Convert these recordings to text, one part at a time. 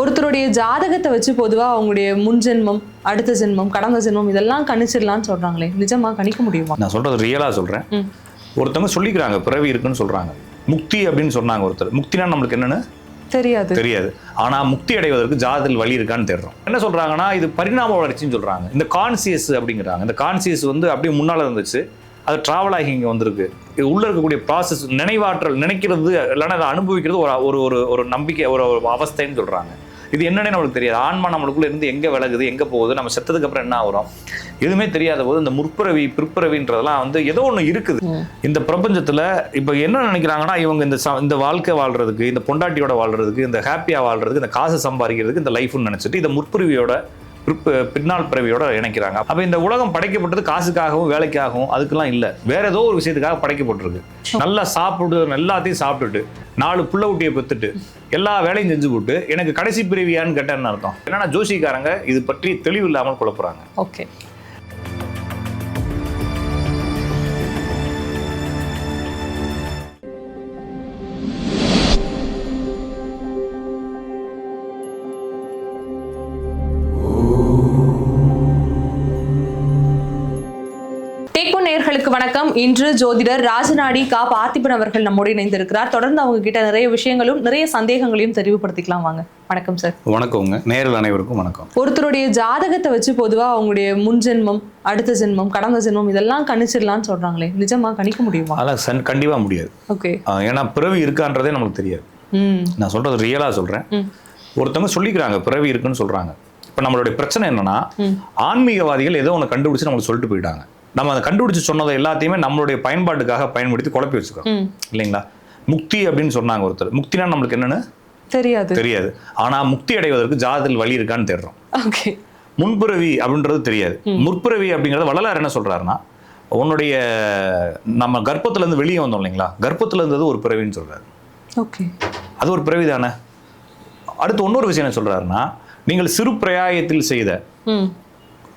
ஒருத்தருடைய ஜாதகத்தை வச்சு பொதுவா அவங்களுடைய முன் ஜென்மம் அடுத்த ஜென்மம் கடந்த ஜென்மம் இதெல்லாம் கணிச்சிடலாம்னு சொல்றாங்களே. நிஜமா கணிக்க முடியுமா? நான் சொல்றது ரியலா சொல்றேன். ம். ஒருத்தவங்க சொல்லிக்கிறாங்க பிறவி இருக்குன்னு சொல்றாங்க. முக்தி அப்படின்னு சொன்னாங்க ஒருத்தர். முக்தினா நம்மளுக்கு என்னன்னு? தெரியாது. தெரியாது. ஆனா முக்தி அடைவதற்கு ஜாதத்தில் வழி இருக்கான்னு தேடுறோம். என்ன சொல்றாங்கன்னா இது பரிணாம வளர்ச்சின்னு சொல்றாங்க. இந்த கான்சியஸ் அப்படிங்கிறாங்க. இந்த கான்சியஸ் வந்து அப்படியே முன்னால இருந்துச்சு. அது டிராவல் ஆகி இங்கே வந்திருக்கு. இது உள்ள இருக்கக்கூடிய ப்ராசஸ் நினைவாற்றல் நினைக்கிறது இல்லைன்னா அதை அனுபவிக்கிறது ஒரு ஒரு ஒரு ஒரு நம்பிக்கை ஒரு ஒரு அவஸ்தைன்னு சொல்றாங்க. இது என்னன்னே நம்மளுக்கு தெரியாது. ஆன்மா நம்மளுக்குள்ள இருந்து எங்க விலகுது எங்க போகுது நம்ம செத்ததுக்கு அப்புறம் என்ன ஆகுறோம்? எதுவுமே தெரியாத போது இந்த முற்பிறவி பிற்பிறவின்றதெல்லாம் வந்து ஏதோ ஒன்று இருக்குது. இந்த பிரபஞ்சத்துல இப்போ என்ன நினைக்கிறாங்கன்னா இவங்க இந்த இந்த வாழ்க்கை வாழ்றதுக்கு இந்த பொண்டாட்டியோட வாழ்றதுக்கு இந்த ஹாப்பியா வாழ்றதுக்கு இந்த காசு சம்பாதிக்கிறதுக்கு இந்த லைஃப்னு நினைச்சிட்டு இந்த முற்பிறவியோட பின்னால் பிறவியோட இணைக்கிறாங்க. அப்ப இந்த உலகம் படைக்கப்பட்டது காசுக்காகவும் வேலைக்காகவும் அதுக்கெல்லாம் இல்ல. வேற ஏதோ ஒரு விஷயத்துக்காக படைக்கப்பட்டிருக்கு. நல்லா சாப்பிடு எல்லாத்தையும் சாப்பிட்டுட்டு நாலு புள்ள குட்டியை பெத்துட்டு எல்லா வேலையும் செஞ்சு போட்டு எனக்கு கடைசி பிறவியான்னு கேட்டேன்னு அர்த்தம். என்னன்னா ஜோசிக்காரங்க இது பற்றி தெளிவு இல்லாமல் குழப்புறாங்க. ஓகே. வணக்கம். இன்று ஜோதிடர் ராஜநாடி கா. பார்த்திபன் அவர்கள் நம்மோடு இணைந்திருக்கிறார். தொடர்ந்து அவங்க கிட்ட நிறைய விஷயங்களும் நிறைய சந்தேகங்களையும் தெரிவுபடுத்திக்கலாம் வாங்க. வணக்கம் சார் வணக்கங்க. நேரில் அனைவருக்கும் வணக்கம். ஒருத்தருடைய ஜாதகத்தை வச்சு பொதுவா அவங்களுடைய முன் ஜென்மம் அடுத்த ஜென்மம் கடந்த ஜென்மம் இதெல்லாம் கணிச்சிடலாம்னு சொல்றாங்களே. நிஜமா கணிக்க முடியுமா? அதெல்லாம் சன் கண்டிப்பா முடியாது. ஓகே. ஏன்னா பிறவி இருக்கான்றதே நமக்கு தெரியாது. நான் சொல்றது ரியலா சொல்றேன். ஒருத்தவங்க சொல்லிக்கிறாங்க பிறவி இருக்குன்னு சொல்றாங்க. இப்போ நம்மளுடைய பிரச்சனை என்னன்னா. ஆன்மீகவாதிகள் ஏதோ ஒன்று கண்டுபிடிச்சு நம்மளுக்கு சொல்லிட்டு போயிட்டாங்க. நம்ம அதை கண்டுபிடிச்சு சொன்னதை எல்லாத்தையுமே நம்மளுடைய பயன்பாட்டுக்காக பயன்படுத்தி குழப்பி வச்சுக்கிறோம். இல்லைங்களா? முக்தி அப்படின்னு சொன்னாங்க ஒருத்தர். முக்தினா நம்மளுக்கு என்னன்னு? தெரியாது. தெரியாது. ஆனா முக்தி அடைவதற்கு ஜாதத்தில் வழி இருக்கான்னு தேடுறோம். முன்புறவி அப்படின்றது தெரியாது. முற்பிறவி அப்படிங்கிறது வள்ளலார் என்ன சொல்றாருன்னா உன்னுடைய நம்ம கர்ப்பத்துல இருந்து வெளியே வந்தோம் இல்லைங்களா? கர்ப்பத்துல இருந்தது ஒரு பிறவின்னு சொல்றாரு. ஓகே. அது ஒரு பிறவி தானே? அடுத்து இன்னொரு விஷயம் என்ன சொல்றாருன்னா நீங்கள் சிறு பிரயாயத்தில் செய்த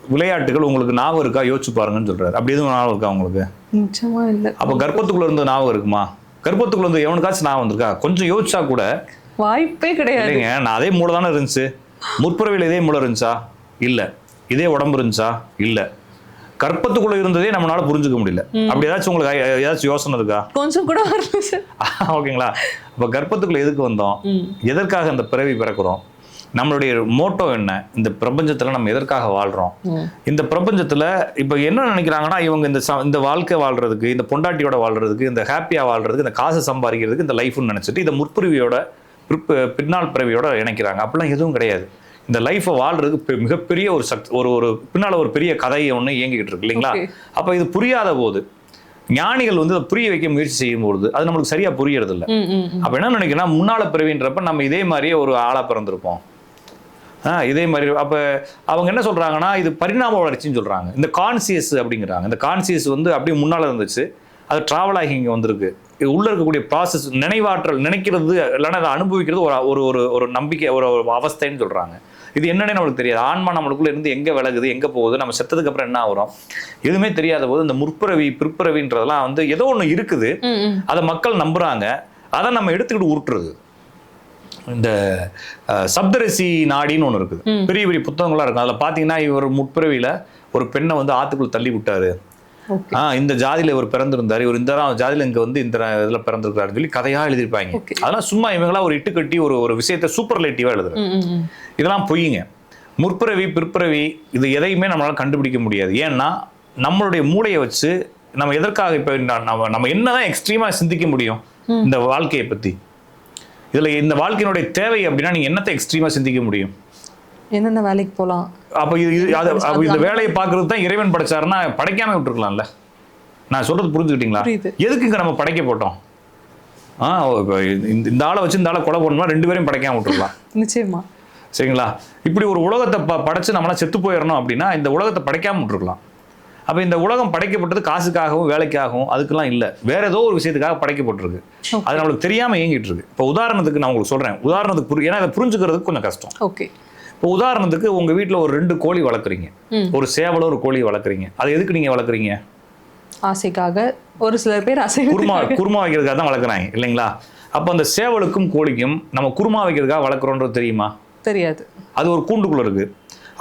விளையாட்டுகள் உங்களுக்கு ஞாபகம் இருக்கா? யோசிச்சு பாருங்கன்னு சொல்றாரு. அப்படி எதுவும் ஞாபகம் இருக்கா உங்களுக்கு? நிச்சயமா இல்ல. அப்போ கர்ப்பத்துக்குள்ள இருந்த ஞாபகம் இருக்குமா? கர்ப்பத்துக்குள்ள இருந்து எவனுக்காச்சும் ஞாபகம் வந்திருக்கா? கொஞ்சம் யோசிச்சா கூட வாய்ப்பே கிடையாது. இல்லைங்க நான் அதே மூளை தானே இருந்துச்சு. முற்புறவியில் இதே மூளை இருந்துச்சா? இல்ல. இதே உடம்பு இருந்துச்சா? இல்ல. கர்ப்பத்துக்குள்ள இருந்ததே நம்மளால புரிஞ்சுக்க முடியல. அப்படி ஏதாச்சும் உங்களுக்கு ஏதாச்சும் யோசனை இருக்கா? கொஞ்சம் கூட ஓகேங்களா? அப்ப கர்ப்பத்துக்குள்ள எதுக்கு வந்தோம்? எதற்காக இந்த பிறவி பிறக்கிறோம்? நம்மளுடைய மோட்டோ என்ன? இந்த பிரபஞ்சத்துல நம்ம எதற்காக வாழ்றோம்? இந்த பிரபஞ்சத்துல இப்ப என்ன நினைக்கிறாங்கன்னா இவங்க இந்த ச- இந்த வாழ்க்கை வாழ்றதுக்கு இந்த பொண்டாட்டியோட வாழ்றதுக்கு இந்த ஹாப்பியா வாழ்றதுக்கு இந்த காசு சம்பாதிக்கிறதுக்கு இந்த லைஃப்னு நினைச்சிட்டு இந்த முற்பிறவியோட பிற்ப- பின்னால் பிறவியோட இணைக்கிறாங்க. அப்படிலாம் எதுவும் கிடையாது. இந்த லைஃப்பை வாழ்றதுக்கு மிகப்பெரிய ஒரு சக்தி ஒரு ஒரு பின்னால ஒரு பெரிய கதையை ஒன்று இயங்கிக்கிட்டு இருக்கு இல்லைங்களா. அப்ப இது புரியாத போது ஞானிகள் வந்து அதை புரிய வைக்க முயற்சி செய்யும் பொழுது அது நம்மளுக்கு சரியா புரியறது இல்ல. அப்ப என்ன நினைக்கிறேன்னா முன்னால பிறவின்றப்ப நம்ம இதே மாதிரியே ஒரு ஆளா பிறந்திருப்போம். இதே மாதிரி. அப்ப அவங்க என்ன சொல்றாங்கன்னா இது பரிணாம வளர்ச்சின்னு சொல்றாங்க. இந்த கான்சியஸ் அப்படிங்கிறாங்க. இந்த கான்சியஸ் வந்து அப்படியே முன்னால இருந்துச்சு. அது டிராவல் ஆகி இங்க வந்திருக்கு. இது உள்ள இருக்கக்கூடிய ப்ராசஸ் நினைவாற்றல் நினைக்கிறது இல்லைன்னா அதை அனுபவிக்கிறது ஒரு ஒரு ஒரு ஒரு நம்பிக்கை ஒரு ஒரு அவஸ்தைன்னு சொல்றாங்க. இது என்னன்னே நம்மளுக்கு தெரியாது. ஆன்மா நம்மளுக்குள்ள இருந்து எங்க விலகுது எங்க போகுது நம்ம செத்ததுக்கு அப்புறம் என்ன ஆகுறோம்? எதுவுமே தெரியாத போது இந்த முற்பிறவி பிற்பிறவின்றதெல்லாம் வந்து ஏதோ ஒண்ணு இருக்குது. அதை மக்கள் நம்புறாங்க. அதை நம்ம எடுத்துக்கிட்டு உருட்டுறது. இந்த சப்தரிசி நாடின்னு ஒன்று இருக்குது. பெரிய பெரிய புத்தகங்களாக இருக்கும். அதில் பார்த்தீங்கன்னா இவர் முற்பிறவியில் ஒரு பெண்ணை வந்து ஆத்துக்குள்ள தள்ளி விட்டாரு. ஆ இந்த ஜாதியில் இவர் பிறந்திருந்தாரு. இவர் இந்த ஜாதியில் இங்கே வந்து இந்த இதில் பிறந்திருக்காருன்னு சொல்லி கதையாக எழுதியிருப்பாங்க. அதெல்லாம் சும்மா இவங்களா ஒரு இட்டு கட்டி ஒரு ஒரு விஷயத்தை சூப்பர்லேட்டிவாக எழுதுறாங்க இதெல்லாம் பொய்யுங்க முற்பிறவி பிற்பிறவி இது எதையுமே நம்மளால கண்டுபிடிக்க முடியாது. ஏன்னா நம்மளுடைய மூளையை வச்சு நம்ம எதற்காக இப்போ நம்ம நம்ம என்னதான் எக்ஸ்ட்ரீமா சிந்திக்க முடியும் இந்த வாழ்க்கையை பத்தி? இதுல இந்த வாழ்க்கையினுடைய தேவை அப்படின்னா நீங்க என்னத்தை எக்ஸ்ட்ரீமா சிந்திக்க முடியும்? என்னென்ன வேலைக்கு போலாம்? அப்ப இது இது- அது அப்ப இந்த வேலையை பார்க்கறது தான் இறைவன் படைச்சாருன்னா படைக்காம விட்டுருக்கலாம்ல? நான் சொல்றது புரிஞ்சுக்கிட்டீங்களா? புரியுது. எதுக்கு இங்க நம்ம படைக்க போட்டோம்? ஆ இந்த ஆளை வச்சு இந்த ஆளை கொலை பண்ணணும்னா ரெண்டு பேரையும் படைக்காம விட்டுருக்கலாம். நிச்சயமா. சரிங்களா? இப்படி ஒரு உலகத்தை ப படைச்சு நம்மளாம் செத்து போயிடணும் அப்படின்னா இந்த உலகத்தை படைக்காம விட்டுருக்கலாம். அப்போ இந்த உலகம் படைக்கப்பட்டது காசுக்காகவும் வேலைக்காகவும் அதுக்கெல்லாம் இல்லை. வேற ஏதோ ஒரு விஷயத்துக்காக படைக்கப்பட்டிருக்கு. அது நம்மளுக்கு தெரியாம இயங்கிட்டு இருக்கு. இப்போ உதாரணத்துக்கு நான் உங்களுக்கு சொல்றேன். உதாரணத்துக்கு புரி ஏன்னா அதை புரிஞ்சுக்கிறதுக்கு கொஞ்சம் கஷ்டம். ஓகே இப்போ உதாரணத்துக்கு உங்க வீட்டில் ஒரு ரெண்டு கோழி வளர்க்குறீங்க. ஒரு சேவலும் ஒரு கோழி வளர்க்குறீங்க. அதை எதுக்கு நீங்க வளர்க்குறீங்க? ஆசைக்காக ஒரு சிலர் பேர் அசைவ குருமா குருமா வைக்கிறதுக்காக தான் வளர்க்குறாங்க இல்லைங்களா? அப்போ அந்த சேவலுக்கும் கோழிக்கும் நம்ம குருமா வைக்கிறதுக்காக வளர்க்குறோன்றது தெரியுமா? தெரியாது. அது ஒரு கூண்டுக்குள்ள இருக்கு.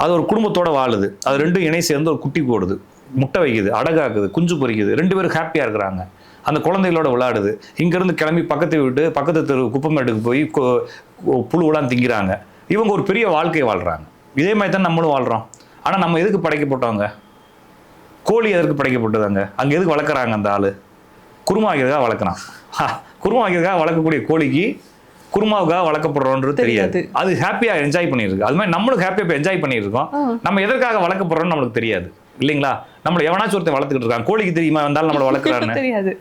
அது ஒரு குடும்பத்தோட வாழுது. அது ரெண்டும் இணை சேர்ந்து ஒரு குட்டி போடுது முட்டை வைக்குது அடகாக்குது குஞ்சு பொரிக்குது ரெண்டு பேரும் ஹாப்பியா இருக்கிறாங்க. அந்த குழந்தைகளோட விளையாடுது. இங்கிருந்து கிளம்பி பக்கத்து வீட்டு பக்கத்து தெரு குப்பமேட்டுக்கு போய் புழுவெல்லாம் திங்கிறாங்க. இவங்க ஒரு பெரிய வாழ்க்கையை வாழ்றாங்க. இதே மாதிரி தான் நம்மளும் வாழ்றோம். ஆனா நம்ம எதுக்கு படைக்கப்பட்டவங்க கோழி எதற்கு படைக்கப்பட்டதாங்க அங்க எதுக்கு வளர்க்குறாங்க அந்த ஆளு? குருமா வைக்கிறதுக்காக வளர்க்குறான் குருமா வைக்கிறதுக்காக வளர்க்கக்கூடிய கோழிக்கு குருமாவுக்காக வளர்க்கப்படுறோன்றது தெரியாது. அது ஹாப்பியா என்ஜாய் பண்ணியிருக்கு. அது மாதிரி நம்மளும் ஹாப்பியா இப்போ என்ஜாய் பண்ணியிருக்கோம். நம்ம எதற்காக வளர்க்கப்படுறோம்னு நம்மளுக்கு தெரியாது. இல்லைங்களா? நம்மள எவனாச்சும் ஒருத்தன் வளர்த்துக்கிட்டு இருக்கான். கோழிக்கு தெரியுமா வந்தாலும் நம்மளை வளர்க்குறான்னு தெரியாது.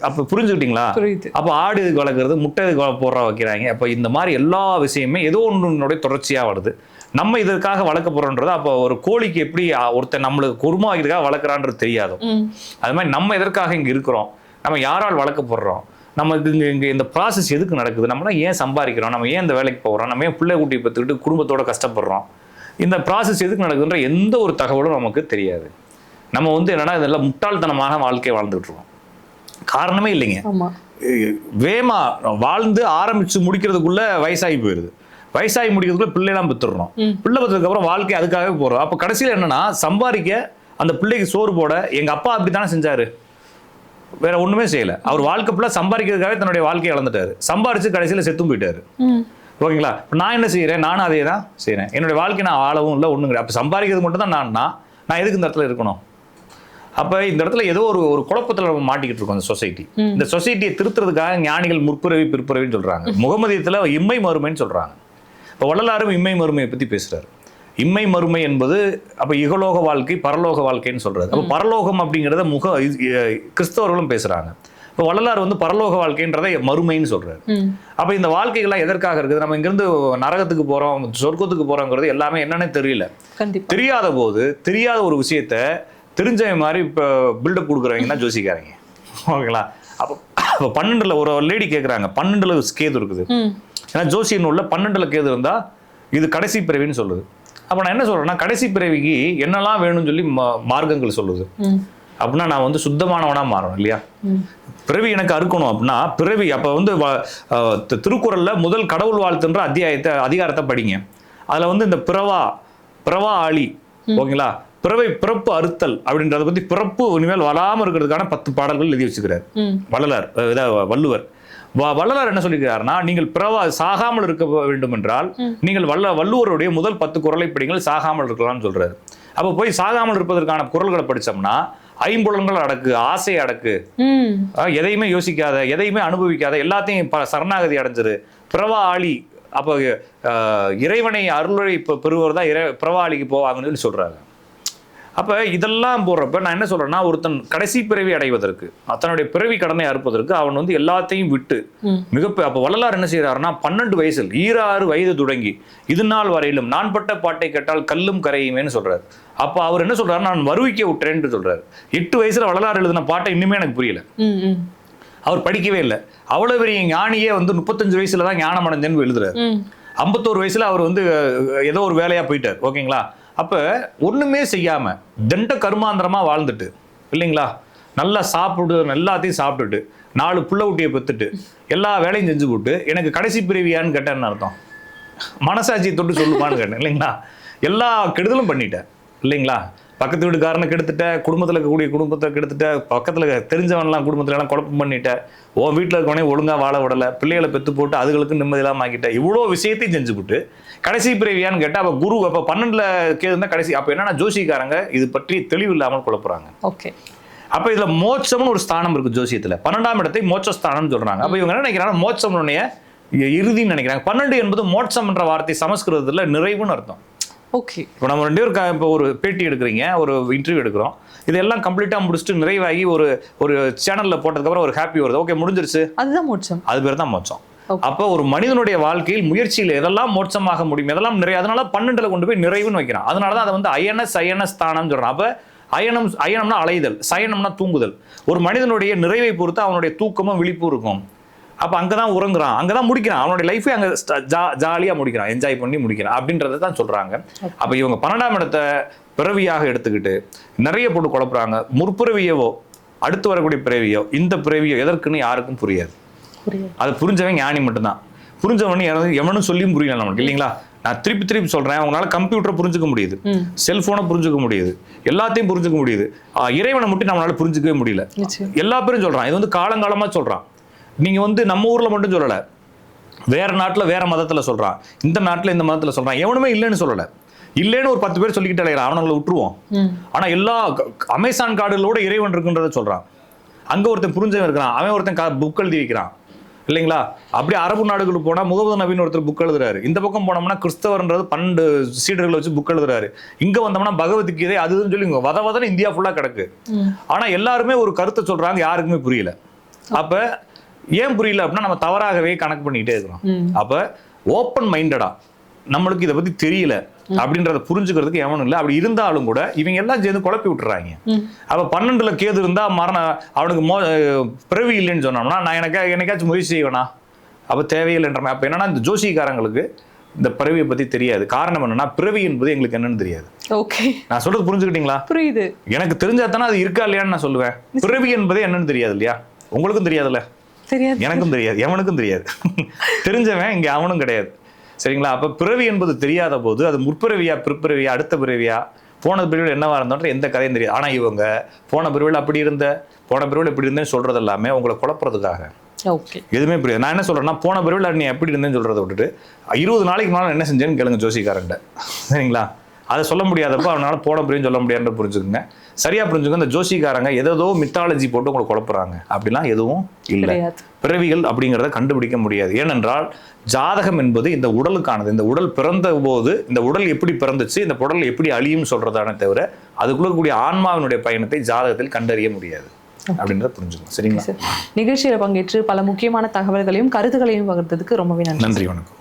அப்ப புரிஞ்சுக்கிட்டீங்களா? அப்ப ஆடு எதுக்கு வளர்க்குறது? முட்டை எதுக்கு வள- போடுற வைக்கிறாங்க. அப்ப இந்த மாதிரி எல்லா விஷயமே ஏதோ ஒன்றுடைய தொடர்ச்சியா வருது. நம்ம இதற்காக வளர்க்க போறோன்றது அப்போ ஒரு கோழிக்கு எப்படி அ, ஒருத்தன் நம்மளுக்கு குருமா வைக்கிறதுக்காக வளர்க்குறான்றது தெரியாது. அது மாதிரி நம்ம எதற்காக இங்க இருக்கிறோம்? நம்ம யாரால் வளர்க்கப்படுறோம் நமக்கு இங்க இங்க இந்த ப்ராசஸ் எதுக்கு நடக்குது? நம்மளாம் ஏன் சம்பாதிக்கிறோம்? நம்ம ஏன் இந்த வேலைக்கு போகிறோம்? நம்ம ஏன் பிள்ளை குட்டி பத்துக்கிட்டு குடும்பத்தோட கஷ்டப்படுறோம்? இந்த ப்ராசஸ் எதுக்கு நடக்குதுன்ற எந்த ஒரு தகவலும் நமக்கு தெரியாது. நம்ம வந்து என்னன்னா இதெல்லாம் முட்டாள்தனமாக வாழ்க்கை வாழ்ந்துட்டு இருக்கோம் காரணமே இல்லைங்க. வேமா வாழ்ந்து ஆரம்பிச்சு முடிக்கிறதுக்குள்ள வயசாகி போயிருது. வயசாகி முடிக்கிறதுக்குள்ள பிள்ளைலாம் பெற்றுடுறோம். பிள்ளை அப்புறம் வாழ்க்கை அதுக்காகவே போறோம். அப்ப கடைசியில் என்னன்னா சம்பாதிக்க அந்த பிள்ளைக்கு சோறு போட எங்க அப்பா அப்படித்தானே செஞ்சாரு? வேற ஒண்ணுமே செய்யல. அவர் வாழ்க்கை ஃபுல்லாக சம்பாதிக்கிறதுக்காகவே தன்னுடைய வாழ்க்கையை இழந்துட்டாரு. சம்பாரிச்சு கடைசியில் செத்தும் போயிட்டாரு. ஓகேங்களா? இப்ப நான் என்ன செய்றேன்? நானும் அதே தான் செய்றேன். என்னுடைய வாழ்க்கை நான் வாழவும் இல்லை ஒண்ணும் கிடையாது அப்போ சம்பாதிக்கிறது மட்டும் தான் நான் நான் எதுக்கு இந்த இடத்துல இருக்கணும்? அப்ப இந்த இடத்துல ஏதோ ஒரு ஒரு குழப்பத்துல நம்ம மாட்டிக்கிட்டு இருக்கோம் இந்த சொசைட்டி. இந்த சொசைட்டியை திருத்துறதுக்காக ஞானிகள் முற்பிறவி பிற்புறவின்னு சொல்றாங்க. முகமதியத்துல இம்மை மறுமைன்னு சொல்றாங்க. இப்போ வள்ளலாரும் இம்மை மறுமையை பத்தி பேசுறாரு. இம்மை மறுமை என்பது அப்ப இகலோக வாழ்க்கை பரலோக வாழ்க்கைன்னு சொல்றாரு. அப்போ பரலோகம் அப்படிங்கிறத முக கிறிஸ்தவர்களும் பேசுறாங்க. இப்போ வள்ளலார் வந்து பரலோக வாழ்க்கைன்றதை மறுமைன்னு சொல்றாரு. ம். அப்ப இந்த வாழ்க்கைகள்லாம் எதற்காக இருக்குது? நம்ம இங்கிருந்து நரகத்துக்கு போறோம் சொர்க்கத்துக்கு போறோங்கிறது எல்லாமே என்னன்னே தெரியல. தெரியாத போது தெரியாத ஒரு விஷயத்த தெரிஞ்சவன் மாதிரி இப்போ பில்டப் கொடுக்குறவங்க தான் ஜோசிக்காரங்க ஓகேங்களா? அப்போ அப்போ பன்னெண்டுல ஒரு லேடி கேட்குறாங்க பன்னெண்டுல கேது இருக்குது. ஏன்னா ஜோசிய நூலில் பன்னெண்டுல கேது இருந்தா இது கடைசி பிறவின்னு சொல்லுது. அப்போ நான் என்ன சொல்றேன்னா கடைசி பிறவிக்கு என்னெல்லாம் வேணும்னு சொல்லி மார்க்கங்கள் சொல்லுது. அப்படின்னா நான் வந்து சுத்தமானவனா மாறணும் இல்லையா? பிறவி எனக்கு அறுக்கணும் அப்படின்னா பிறவி அப்போ வந்து திருக்குறள்ல முதல் கடவுள் வாழ்த்துன்ற அத்தியாயத்தை அதிகாரத்தை படிங்க. அதுல வந்து இந்த பிறவா பிறவா ஆளி ஓகேங்களா? பிறவை பிறப்பு அறுத்தல் அப்படின்றத பத்தி பிறப்பு இனிமேல் வராம இருக்கிறதுக்கான பத்து பாடல்கள் எழுதி வச்சுக்கிறார். வள்ளலார் வள்ளுவர். வள்ளலார் என்ன சொல்லியிருக்காருன்னா நீங்கள் பிறவா சாகாமல் இருக்க வேண்டும் என்றால் நீங்கள் வல்ல வள்ளுவருடைய முதல் பத்து குறளை படிங்கள் சாகாமல் இருக்கலாம்னு சொல்றாரு. அப்போ போய் சாகாமல் இருப்பதற்கான குறள்களை படிச்சோம்னா ஐம்புலன்கள் அடக்கு ஆசை அடக்கு. எதையுமே யோசிக்காத எதையுமே அனுபவிக்காத எல்லாத்தையும் சரணாகதி அடைஞ்சிரு பிரவா ஆளி அப்போ இறைவனை அருளை பெ- பெறுவர் தான் இறை பிரவாளிக்கு போவாங்கன்னு சொல்லி சொல்றாங்க. அப்ப இதெல்லாம் போடுறப்ப நான் என்ன சொல்றேன்னா ஒருத்தன் கடைசி பிறவி அடைவதற்கு தன்னுடைய பிறவி கடனை அறுப்பதற்கு அவன் வந்து எல்லாத்தையும் விட்டு. மிக அப்ப வள்ளலார் என்ன செய்யறாருன்னா பன்னெண்டு வயசில் ஈராறு வயது தொடங்கி இது நாள் வரையிலும் நான் பட்ட பாட்டை கேட்டால் கல்லும் கரையுமேன்னு சொல்றாரு. அப்ப அவர் என்ன சொல்றாரு நான் வருவிக்க விட்டுறேன்னு சொல்றாரு. எட்டு வயசுல வள்ளலார் எழுதின பாட்டை இன்னுமே எனக்கு புரியல. அவர் படிக்கவே இல்லை. அவ்வளவு பெரிய ஞானியே வந்து முப்பத்தஞ்சு வயசுல தான் ஞானம் அடைஞ்சேன்னு எழுதுறாரு ஐம்பத்தோரு வயசுல அவர் வந்து ஏதோ ஒரு வேலையா போயிட்டார். ஓகேங்களா? அப்போ ஒன்றுமே செய்யாமல் தண்ட கருமாந்திரமாக வாழ்ந்துட்டு இல்லைங்களா? நல்லா சாப்பிடு எல்லாத்தையும் சாப்பிட்டுட்டு நாலு புள்ள ஊட்டியை பெற்றுட்டு எல்லா வேலையும் செஞ்சு போட்டு எனக்கு கடைசி பிரிவியான்னு கேட்டேன்னு அர்த்தம்? மனசாட்சியை தொட்டு சொல்லுமான்னு கேட்டேன் இல்லைங்களா? எல்லா கெடுதலும் பண்ணிட்டேன் இல்லைங்களா? பக்கத்து வீட்டுக்காரனை கெடுத்துட்ட குடும்பத்தில் இருக்கக்கூடிய குடும்பத்தை கெடுத்துட்ட பக்கத்தில் தெரிஞ்சவன்லாம் குடும்பத்துல எல்லாம் குழப்பம் பண்ணிட்ட உன் வீட்டில் இருக்கவனே ஒழுங்கா வாழ விடல பிள்ளைகளை பெத்து போட்டு அதுகளுக்கு நிம்மதியெல்லாம் ஆக்கிட்ட இவ்வளோ விஷயத்தையும் செஞ்சு போட்டு கடைசி பிறவியான்னு கேட்டால் அப்போ குரு அப்போ பன்னெண்டுல கேது கடைசி அப்போ என்னன்னா ஜோசிக்காரங்க இது பற்றி தெளிவு இல்லாமல் குழப்புறாங்க. ஓகே. அப்ப இதுல மோட்சம்னு ஒரு ஸ்தானம் இருக்கு ஜோசியத்துல. பன்னெண்டாம் இடத்தை மோட்சஸ்தானம்னு சொல்றாங்க. அப்ப இவங்க என்ன நினைக்கிறாங்க? மோட்சம்னுடைய இறுதின்னு நினைக்கிறாங்க. பன்னெண்டு என்பது மோட்சம் என்ற வார்த்தை சமஸ்கிருதத்துல நிறைவுன்னு அர்த்தம். ஓகே இப்போ நம்ம ரெண்டு பேரும் இப்போ ஒரு பேட்டி எடுக்கிறீங்க ஒரு இன்டர்வியூ எடுக்கிறோம். இதெல்லாம் கம்ப்ளீட்டாக முடிச்சுட்டு நிறைவாகி ஒரு ஒரு சேனலில் போட்டதுக்கப்புறம் ஒரு ஹாப்பி வருது. ஓகே முடிஞ்சிருச்சு. அதுதான் மோட்சம். அது பேர் தான் மோட்சம். அப்போ ஒரு மனிதனுடைய வாழ்க்கையில் முயற்சியில் எதெல்லாம் மோட்சமாக முடியும் எதெல்லாம் நிறைய அதனால பன்னெண்டுல கொண்டு போய் நிறைவுன்னு வைக்கிறான். அதனால தான் அதை வந்து அயன சயன ஸ்தானம் சொல்றான். அப்ப அயனம் அயனம்னா அலைதல் சயனம்னா தூங்குதல். ஒரு மனிதனுடைய நிறைவை பொறுத்து அவனுடைய தூக்கமும் விழிப்பும் இருக்கும். அப்ப அங்கதான் உறங்குறான். அங்கதான் முடிக்கிறான். அவனுடைய லைஃபே அங்க ஜா- ஜாலியா முடிக்கிறான். என்ஜாய் பண்ணி முடிக்கிறான். அப்படின்றத தான் சொல்றாங்க. அப்ப இவங்க பன்னெண்டாம் இடத்தை பிறவியாக எடுத்துக்கிட்டு நிறைய போட்டு குழப்புறாங்க. முற்பிறவியவோ அடுத்து வரக்கூடிய பிறவியோ இந்த பிறவியோ எதற்குன்னு யாருக்கும் புரியாது. அது புரிஞ்சவன் ஞானி மட்டும்தான். புரிஞ்சவனு எவனும் சொல்லியும் புரியல நமக்கு இல்லைங்களா? நான் திருப்பி திருப்பி சொல்றேன். உங்களால கம்ப்யூட்டரை புரிஞ்சுக்க முடியுது. செல்போனை புரிஞ்சுக்க முடியுது. எல்லாத்தையும் புரிஞ்சுக்க முடியுது. இறைவனை மட்டும் நம்மளால புரிஞ்சுக்கவே முடியல. எல்லா பேரும் சொல்றான். இது வந்து காலங்காலமா சொல்றான். நீங்க வந்து நம்ம ஊர்ல மட்டும் சொல்லல. வேற நாட்டுல வேற மதத்துல சொல்றான். இந்த நாட்டுல இந்த மதத்துல சொல்றான். எவனுமே இல்லைன்னு சொல்லல. இல்லைன்னு ஒரு பத்து பேர் சொல்லிக்கிட்டே அவனுங்களை விட்டுருவோம். ம். ஆனா எல்லா அமேசான் காடுகளோட இறைவன் இருக்குன்றத சொல்றான். அங்க ஒருத்தன் புரிஞ்சவன் இருக்கிறான். அவன் ஒருத்தன் புக் எழுதி வைக்கிறான். இல்லைங்களா? அப்படியே அரபு நாடுகளுக்கு போனா முகமது நபின்னு ஒருத்தர் புக் எழுதுறாரு. இந்த பக்கம் போனோம்னா கிறிஸ்தவர்ன்றது பன்னெண்டு சீடர்களை வச்சு புக் எழுதுறாரு. இங்க வந்தோம்னா பகவத்கீதை அது இதுன்னு சொல்லி வத வதன்னு இந்தியா ஃபுல்லா கிடக்கு. ம். ஆனா எல்லாருமே ஒரு கருத்தை சொல்றாங்க. யாருக்குமே புரியல. அப்ப ஏன் புரியல அப்படின்னா நம்ம தவறாகவே கணக்கு பண்ணிக்கிட்டே இருக்கிறோம். அப்ப ஓப்பன் மைண்டடா நம்மளுக்கு இதை பத்தி தெரியல அப்படின்றத புரிஞ்சுக்கிறதுக்கு எவனும் இல்லை. அப்படி இருந்தாலும் கூட இவங்க எல்லாம் சேர்ந்து குழப்பி விட்டுறாங்க. அப்ப பன்னெண்டுல கேது இருந்தா மரண அவனுக்கு மோ பிறவி இல்லைன்னு சொன்னோம்னா நான் எனக்கு என்னைக்காச்சும் முயற்சி செய்வேனா? அப்ப தேவையில்லைன்ற அப்ப என்னன்னா இந்த ஜோசிக்காரங்களுக்கு இந்த பிறவியை பத்தி தெரியாது. காரணம் என்னன்னா பிறவி என்பது எங்களுக்கு என்னன்னு தெரியாது. ஓகே. நான் சொல்றது புரிஞ்சுக்கிட்டீங்களா? புரியுது. எனக்கு தெரிஞ்சா தானே அது இருக்கா இல்லையான்னு நான் சொல்லுவேன். பிறவி என்பதே என்னன்னு தெரியாது இல்லையா? உங்களுக்கும் தெரியாதுல்ல? தெரியாது. எனக்கும் தெரியாது எவனுக்கும் தெரியாது. தெரிஞ்சவன் இங்க அவனும் கிடையாது. சரிங்களா? அப்ப பிறவி என்பது தெரியாத போது அது முற்பிறவியா பிற்பிறவியா அடுத்த பிறவியா போன பிரிவில் என்னவா இருந்தோன்ற எந்த கதையும் தெரியாது. ஆனா இவங்க போன பிரிவில் அப்படி இருந்த போன பிரிவில் இப்படி இருந்தேன்னு சொல்றது எல்லாமே உங்களை குழப்புறதுக்காக. ஓகே. எதுவுமே புரியாது. நான் என்ன சொல்றேன்னா போன பிரிவில் நீ எப்படி இருந்தேன்னு சொல்றதை விட்டுட்டு இருபது நாளைக்கு முன்னால என்ன செஞ்சேன்னு கேளுங்க ஜோசிக்காரன்ட்ட சரிங்களா? அதை சொல்ல முடியாதப்ப அவனால போன பிரிவும் சொல்ல முடியாதுன்னு புரிஞ்சுக்குங்க. சரியா புரிஞ்சுக்கோங்க இந்த ஜோசிக்காரங்க ஏதோ மித்தாலஜி போட்டு உங்களை குழப்புறாங்க. அப்படிலாம் எதுவும் இல்லை. பிறவிகள் அப்படிங்கிறத கண்டுபிடிக்க முடியாது. ஏனென்றால் ஜாதகம் என்பது இந்த உடலுக்கானது. இந்த உடல் பிறந்த போது இந்த உடல் எப்படி பிறந்துச்சு இந்த உடல் எப்படி அழியும் சொல்றதானே தவிர அதுக்குள்ள கூடிய ஆன்மாவினுடைய பயணத்தை ஜாதகத்தில் கண்டறிய முடியாது. அப்படின்றத புரிஞ்சுக்கணும். சரிங்களா? சார் நிகழ்ச்சியில பங்கேற்று பல முக்கியமான தகவல்களையும் கருத்துக்களையும் பகிர்ந்ததுக்கு ரொம்பவே நன்றி நன்றி வணக்கம்.